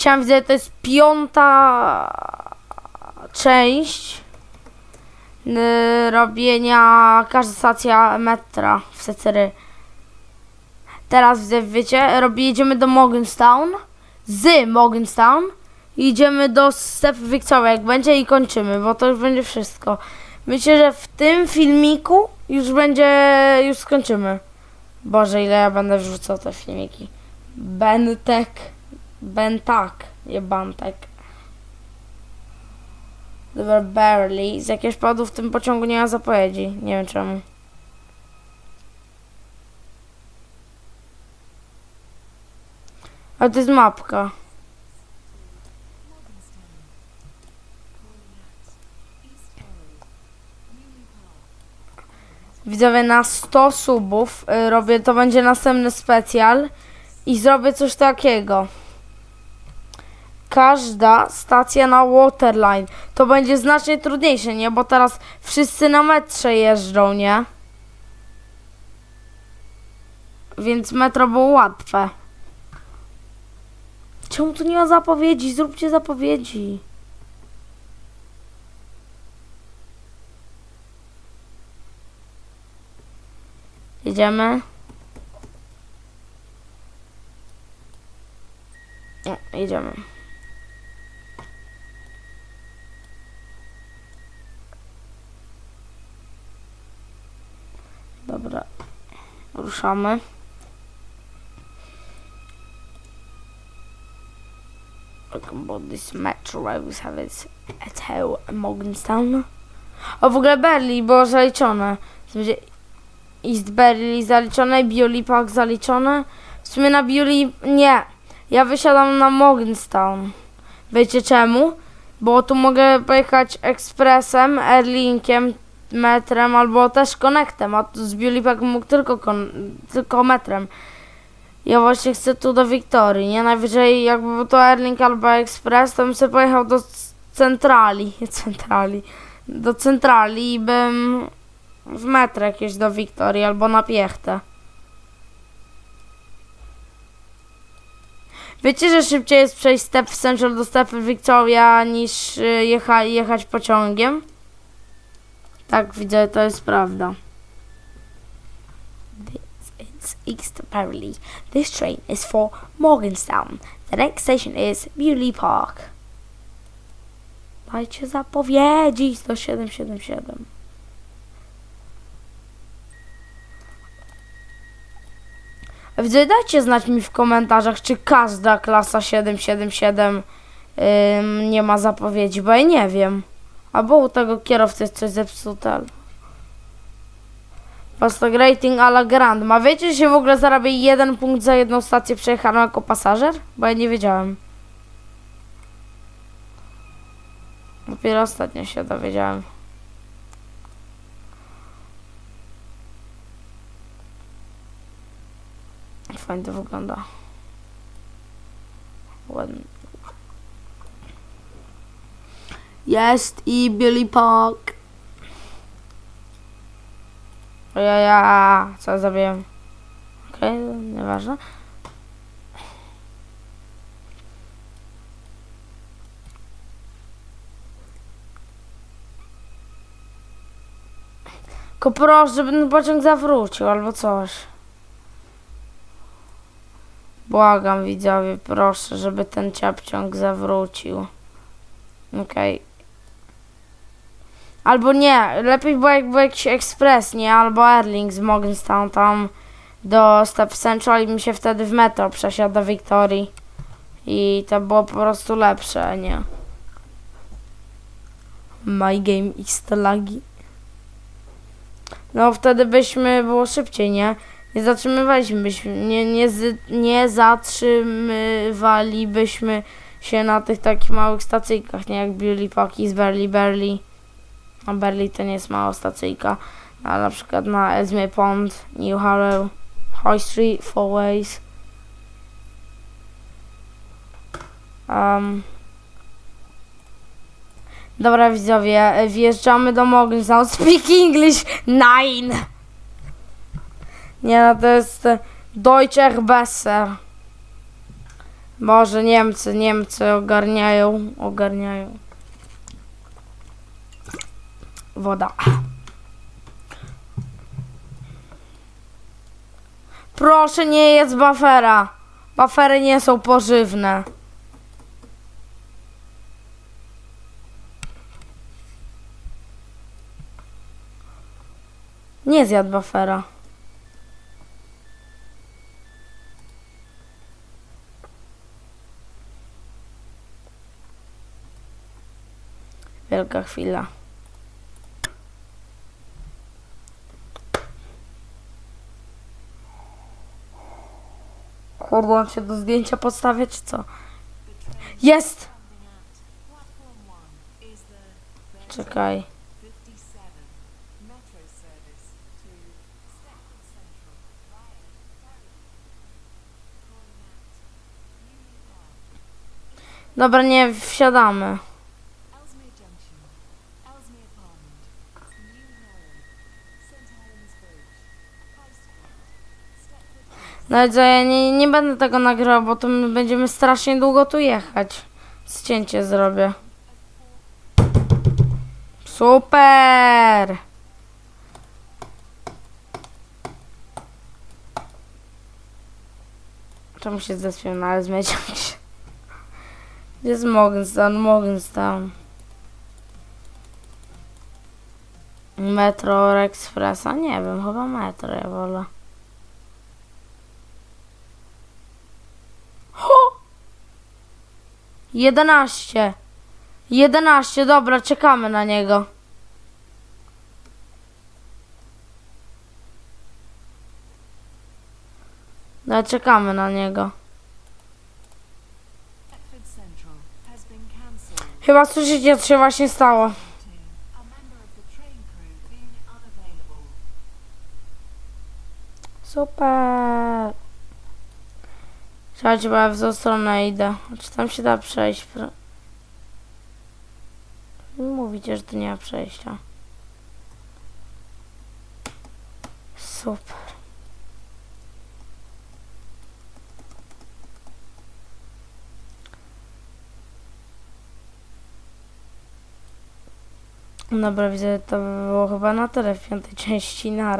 Chciałem widzę, to jest piąta część robienia każda stacja metra w Secery. Teraz widzę, wiecie, robi, jedziemy do Morgantown, z Morgantown idziemy do Step Victoria, jak będzie i kończymy, bo to już będzie wszystko. Myślę, że w tym filmiku już będzie, już skończymy. Boże, ile ja będę wrzucał te filmiki. Bentek, Bentak, nie Bantek. Dobra, barely. Z jakiegoś powodu w tym pociągu nie ma zapowiedzi. Nie wiem czemu. Ale to jest mapka. Widzowie, na 100 subów y, robię, to będzie następny specjal i zrobię coś takiego. Każda stacja na Waterline to będzie znacznie trudniejsze, nie? Bo teraz wszyscy na metrze jeżdżą, nie? Więc metro było łatwe. Czemu tu nie ma zapowiedzi? Zróbcie zapowiedzi. Jedziemy. O, jedziemy. Dobra. Ruszamy. Talking about this metro was have it at how Morgantown. O w ogóle Berli było zaliczone. Będzie East Berli zaliczone, Bioli Park zaliczone. W sumie na Bioli nie. Ja wysiadam na Morgantown. Wiecie czemu? Bo tu mogę pojechać ekspresem, Airlinkiem, metrem albo też konektem, a z Bioli Park mógł tylko, tylko metrem. Ja właśnie chcę tu do Wiktorii, nie? Najwyżej jakby był to Airlink albo Express, to bym sobie pojechał do centrali, centrali, do centrali i bym w metro jakieś do Wiktorii albo na Piechtę. Wiecie, że szybciej jest przejść step Central do Step Victoria niż y, jecha, jechać pociągiem? Tak, widzę, to jest prawda. This is East Berlin. This train is for Morgantown. The next station is Bewley Park. Dajcie zapowiedzi 10777. A Widzę, dajcie znać mi w komentarzach, czy każda klasa 777 ym, nie ma zapowiedzi, bo ja nie wiem. Albo u tego kierowcy jest coś zepsute. Fastag rating a la Grandma. Wiecie, że w ogóle zarabia jeden punkt za jedną stację przejechaną jako pasażer? Bo ja nie wiedziałem. Dopiero ostatnio się dowiedziałem. Fajnie to wygląda. Ładnie. Jest i Billy Park. Ja, ja, co zrobiłem? Okej, nieważne. Tylko proszę, żeby ten pociąg zawrócił albo coś. Błagam widzowie, proszę, żeby ten ciapciąg zawrócił. Okej. Albo nie, lepiej było jakiś ekspres, nie? Albo Airlink z Morgantown tam do Step Central i mi się wtedy w metro przesiadł do Wiktorii. I to było po prostu lepsze, nie? My game is to lagi. No wtedy byśmy było szybciej, nie? Nie zatrzymywaliśmy, nie, nie, nie zatrzymywalibyśmy się na tych takich małych stacyjkach, nie jak Billy Paki z Berli Berli. A Berli to nie jest mała stacyjka. A na przykład na Esme Pond, New Harrow, High Street, Four Ways. Um. Dobra widzowie, wjeżdżamy do Morgantown. Speak English 9! Nie no, to jest e, Deutscher Besser. Boże, Niemcy, Niemcy ogarniają, ogarniają. Woda. Proszę nie jedz bufera. Buffery nie są pożywne. Nie zjadł buffera. Wielka chwila. Kurde, on się do zdjęcia podstawia, czy co? Jest! Platform 1 is the Czekaj. 57 metro service to Stepford Central via ferry. Calling at Union Park, Dobra, nie wsiadamy. Ellesmere Junction, Ellesmere Parliament, New Harrow, St Helens Bridge, High Street, No co, ja nie, nie będę tego nagrywał, bo to my będziemy strasznie długo tu jechać. Zcięcie zrobię. Super! Czemu się zespią na ale zmieciać? Gdzie jest Morgenstern? Morgenstern. Metro Expressa? Nie wiem, chyba metro ja wolę. 11. 11, dobra, czekamy na niego. No, czekamy na niego. Chyba słyszycie, co się właśnie stało. A Słuchajcie, bo ja w złą stronę idę. Czy tam się da przejść? Mówicie, że tu nie ma przejścia. Super. Dobra, widzę, to by było chyba na tyle w piątej części. Nara.